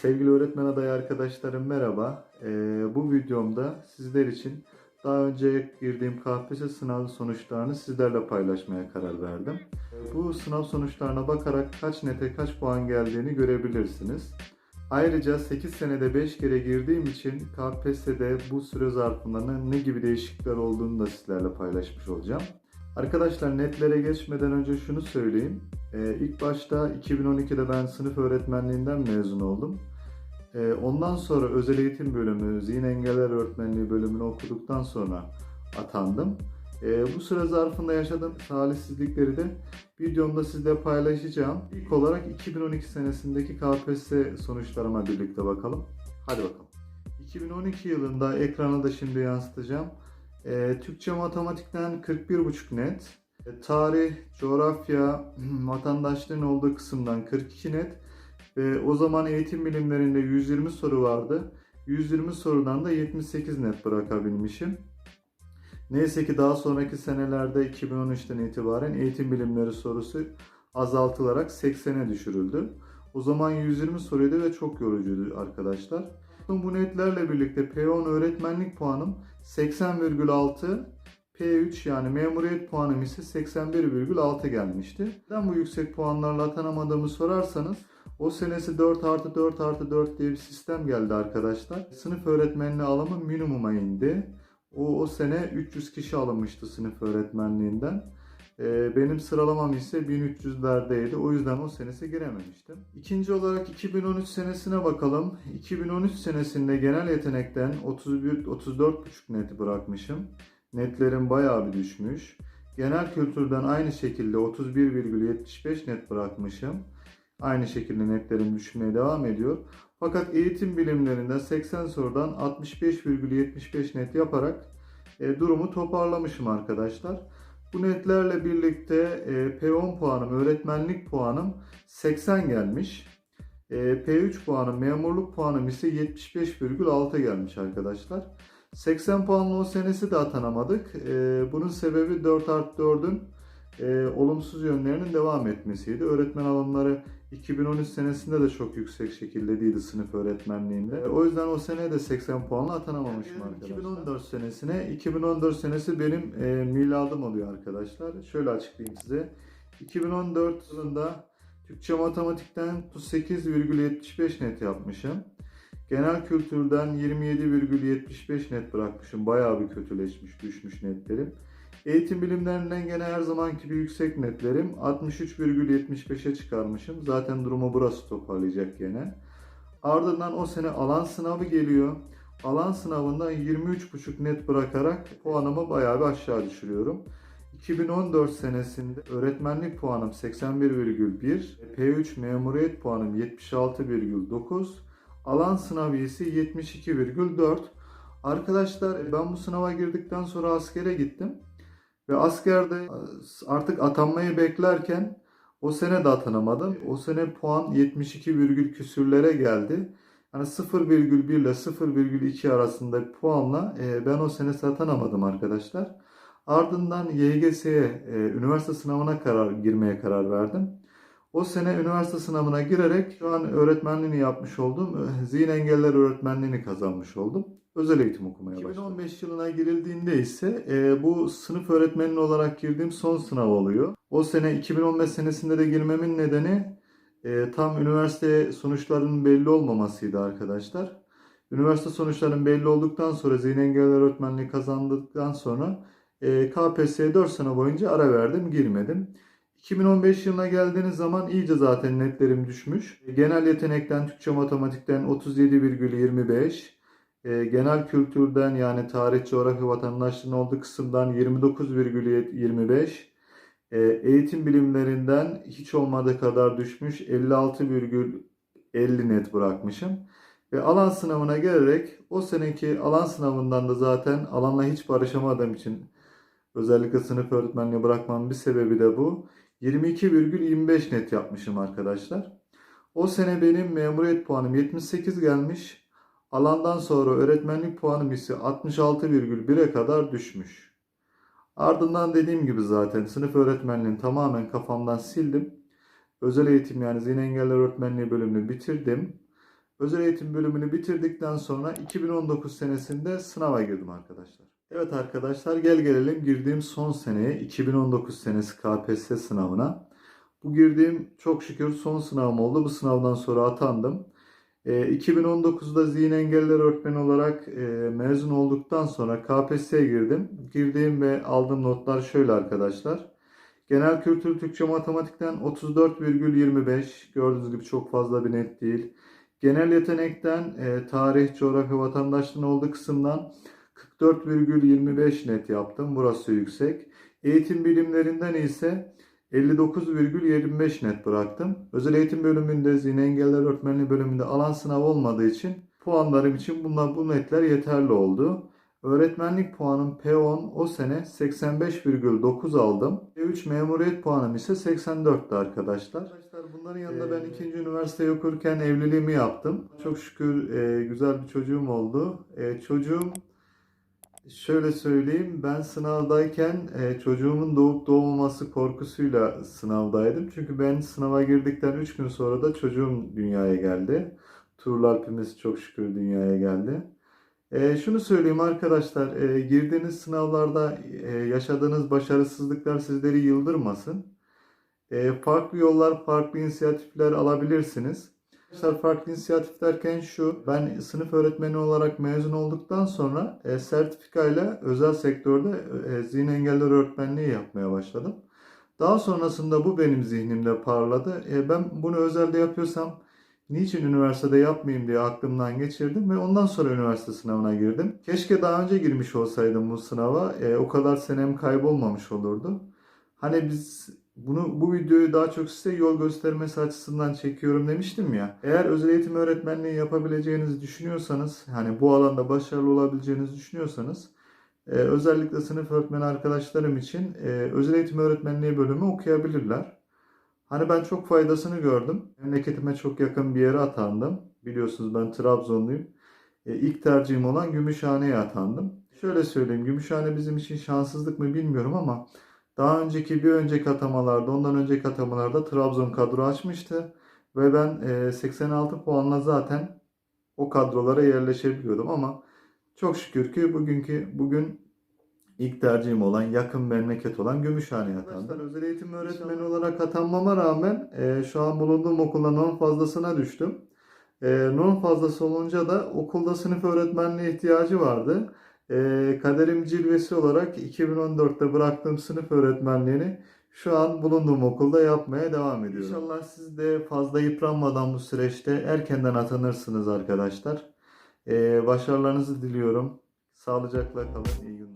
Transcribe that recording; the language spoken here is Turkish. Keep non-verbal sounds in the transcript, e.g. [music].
Sevgili öğretmen adayı arkadaşlarım merhaba. Ee, bu videomda sizler için daha önce girdiğim KPSS sınav sonuçlarını sizlerle paylaşmaya karar verdim. Ee, Bu sınav sonuçlarına bakarak kaç nete kaç puan geldiğini görebilirsiniz. Ayrıca 8 senede 5 kere girdiğim için KPSS'de bu süre zarfında ne gibi değişiklikler olduğunu da sizlerle paylaşmış olacağım. Arkadaşlar netlere geçmeden önce şunu söyleyeyim. Ee, ilk başta 2012'de ben sınıf öğretmenliğinden mezun oldum. Ee, ondan sonra özel eğitim bölümü, zihin engeller öğretmenliği bölümünü okuduktan sonra atandım. Ee, bu süre zarfında yaşadığım talihsizlikleri de videomda sizle paylaşacağım. İlk olarak 2012 senesindeki KPSS sonuçlarıma birlikte bakalım. Hadi bakalım. 2012 yılında ekrana da şimdi yansıtacağım. Ee, Türkçe matematikten 41,5 net. Tarih, coğrafya, [clears throat] vatandaşlığın olduğu kısımdan 42 net. Ve o zaman eğitim bilimlerinde 120 soru vardı. 120 sorudan da 78 net bırakabilmişim. Neyse ki daha sonraki senelerde 2013'ten itibaren eğitim bilimleri sorusu azaltılarak 80'e düşürüldü. O zaman 120 soruydu ve çok yorucuydu arkadaşlar. Bu netlerle birlikte P10 öğretmenlik puanım 80,6 P3 yani memuriyet puanım ise 81,6 gelmişti. Neden bu yüksek puanlarla atanamadığımı sorarsanız o senesi 4 artı 4 artı 4 diye bir sistem geldi arkadaşlar. Sınıf öğretmenliği alımı minimuma indi. O, o sene 300 kişi alınmıştı sınıf öğretmenliğinden. Ee, benim sıralamam ise 1300'lerdeydi. O yüzden o senesi girememiştim. İkinci olarak 2013 senesine bakalım. 2013 senesinde genel yetenekten 31 34,5 neti bırakmışım. Netlerim bayağı bir düşmüş. Genel kültürden aynı şekilde 31,75 net bırakmışım. Aynı şekilde netlerim düşmeye devam ediyor. Fakat eğitim bilimlerinden 80 sorudan 65,75 net yaparak e, durumu toparlamışım arkadaşlar. Bu netlerle birlikte e, P10 puanım, öğretmenlik puanım 80 gelmiş. E, P3 puanım, memurluk puanım ise 75,6 gelmiş arkadaşlar. 80 puanlı o senesi de atanamadık. E, bunun sebebi 4 artı 4'ün e, olumsuz yönlerinin devam etmesiydi. Öğretmen alımları 2013 senesinde de çok yüksek şekilde değildi sınıf öğretmenliğinde. O yüzden o sene de 80 puanla atanamamışım arkadaşlar. 2014 senesine, 2014 senesi benim e, miladım oluyor arkadaşlar. Şöyle açıklayayım size. 2014 yılında Türkçe matematikten 38,75 net yapmışım. Genel kültürden 27,75 net bırakmışım. Bayağı bir kötüleşmiş, düşmüş netlerim. Eğitim bilimlerinden gene her zamanki gibi yüksek netlerim. 63,75'e çıkarmışım. Zaten durumu burası toparlayacak gene. Ardından o sene alan sınavı geliyor. Alan sınavından 23,5 net bırakarak puanımı bayağı bir aşağı düşürüyorum. 2014 senesinde öğretmenlik puanım 81,1, P3 memuriyet puanım 76,9, alan sınavı ise 72,4. Arkadaşlar ben bu sınava girdikten sonra askere gittim. Ve askerde artık atanmayı beklerken o sene de atanamadım. O sene puan 72 virgül küsürlere geldi. Yani 0,1 ile 0,2 arasında puanla e, ben o sene atanamadım arkadaşlar. Ardından YGS'ye, e, üniversite sınavına karar girmeye karar verdim. O sene üniversite sınavına girerek şu an öğretmenliğini yapmış oldum. E, Zihin engeller öğretmenliğini kazanmış oldum. Özel eğitim okumaya başladım. 2015 yılına girildiğinde ise e, bu sınıf öğretmeni olarak girdiğim son sınav oluyor. O sene 2015 senesinde de girmemin nedeni e, tam üniversite sonuçlarının belli olmamasıydı arkadaşlar. Üniversite sonuçlarının belli olduktan sonra zihin engeller öğretmenliği kazandıktan sonra e, KPSS'ye 4 sene boyunca ara verdim, girmedim. 2015 yılına geldiğiniz zaman iyice zaten netlerim düşmüş. Genel yetenekten, Türkçe matematikten 37,25, e, genel kültürden yani tarih, coğrafya, vatandaşlığın olduğu kısımdan 29,25, e, eğitim bilimlerinden hiç olmadığı kadar düşmüş 56,50 net bırakmışım. Ve alan sınavına gelerek o seneki alan sınavından da zaten alanla hiç barışamadığım için özellikle sınıf öğretmenliği bırakmamın bir sebebi de bu. 22,25 net yapmışım arkadaşlar. O sene benim memuriyet puanım 78 gelmiş. Alandan sonra öğretmenlik puanım ise 66,1'e kadar düşmüş. Ardından dediğim gibi zaten sınıf öğretmenliğini tamamen kafamdan sildim. Özel eğitim yani zihin engeller öğretmenliği bölümünü bitirdim. Özel eğitim bölümünü bitirdikten sonra 2019 senesinde sınava girdim arkadaşlar. Evet arkadaşlar gel gelelim girdiğim son seneye 2019 senesi KPSS sınavına. Bu girdiğim çok şükür son sınavım oldu. Bu sınavdan sonra atandım. E, 2019'da zihin engelliler öğretmeni olarak e, mezun olduktan sonra KPSS'ye girdim. Girdiğim ve aldığım notlar şöyle arkadaşlar. Genel kültür Türkçe matematikten 34,25 gördüğünüz gibi çok fazla bir net değil. Genel yetenekten e, tarih, coğrafya, vatandaşlığın olduğu kısımdan 44,25 net yaptım. Burası yüksek. Eğitim bilimlerinden ise 59,25 net bıraktım. Özel eğitim bölümünde zihin engeller öğretmenliği bölümünde alan sınav olmadığı için puanlarım için bunlar bu netler yeterli oldu. Öğretmenlik puanım P10 o sene 85,9 aldım. P3 memuriyet puanım ise 84'tü arkadaşlar. Arkadaşlar bunların yanında ben ikinci üniversiteyi okurken evliliğimi yaptım. Çok şükür e, güzel bir çocuğum oldu. E, çocuğum Şöyle söyleyeyim, ben sınavdayken e, çocuğumun doğup doğmaması korkusuyla sınavdaydım. Çünkü ben sınava girdikten 3 gün sonra da çocuğum dünyaya geldi. Tuğrul Alp'imiz çok şükür dünyaya geldi. E, şunu söyleyeyim arkadaşlar, e, girdiğiniz sınavlarda e, yaşadığınız başarısızlıklar sizleri yıldırmasın. E, farklı yollar, farklı inisiyatifler alabilirsiniz. Arkadaşlar farklı inisiyatif derken şu, ben sınıf öğretmeni olarak mezun olduktan sonra e, sertifikayla özel sektörde e, zihin engeller öğretmenliği yapmaya başladım. Daha sonrasında bu benim zihnimde parladı. E, ben bunu özelde yapıyorsam niçin üniversitede yapmayayım diye aklımdan geçirdim ve ondan sonra üniversite sınavına girdim. Keşke daha önce girmiş olsaydım bu sınava. E, o kadar senem kaybolmamış olurdu. Hani biz bunu bu videoyu daha çok size yol göstermesi açısından çekiyorum demiştim ya. Eğer özel eğitim öğretmenliği yapabileceğinizi düşünüyorsanız, hani bu alanda başarılı olabileceğinizi düşünüyorsanız, e, özellikle sınıf öğretmeni arkadaşlarım için e, özel eğitim öğretmenliği bölümü okuyabilirler. Hani ben çok faydasını gördüm. Memleketime çok yakın bir yere atandım. Biliyorsunuz ben Trabzonluyum. E, ilk tercihim olan Gümüşhane'ye atandım. Şöyle söyleyeyim, Gümüşhane bizim için şanssızlık mı bilmiyorum ama daha önceki bir önceki atamalarda, ondan önceki atamalarda Trabzon kadro açmıştı. Ve ben e, 86 puanla zaten o kadrolara yerleşebiliyordum ama çok şükür ki bugünkü bugün ilk tercihim olan yakın memleket olan Gümüşhane'ye atandım. Özel eğitim öğretmeni olarak atanmama rağmen e, şu an bulunduğum okulda non fazlasına düştüm. E, non fazlası olunca da okulda sınıf öğretmenliğe ihtiyacı vardı. E, kaderim cilvesi olarak 2014'te bıraktığım sınıf öğretmenliğini şu an bulunduğum okulda yapmaya devam ediyorum. İnşallah siz de fazla yıpranmadan bu süreçte erkenden atanırsınız arkadaşlar. E, başarılarınızı diliyorum. Sağlıcakla kalın. İyi günler.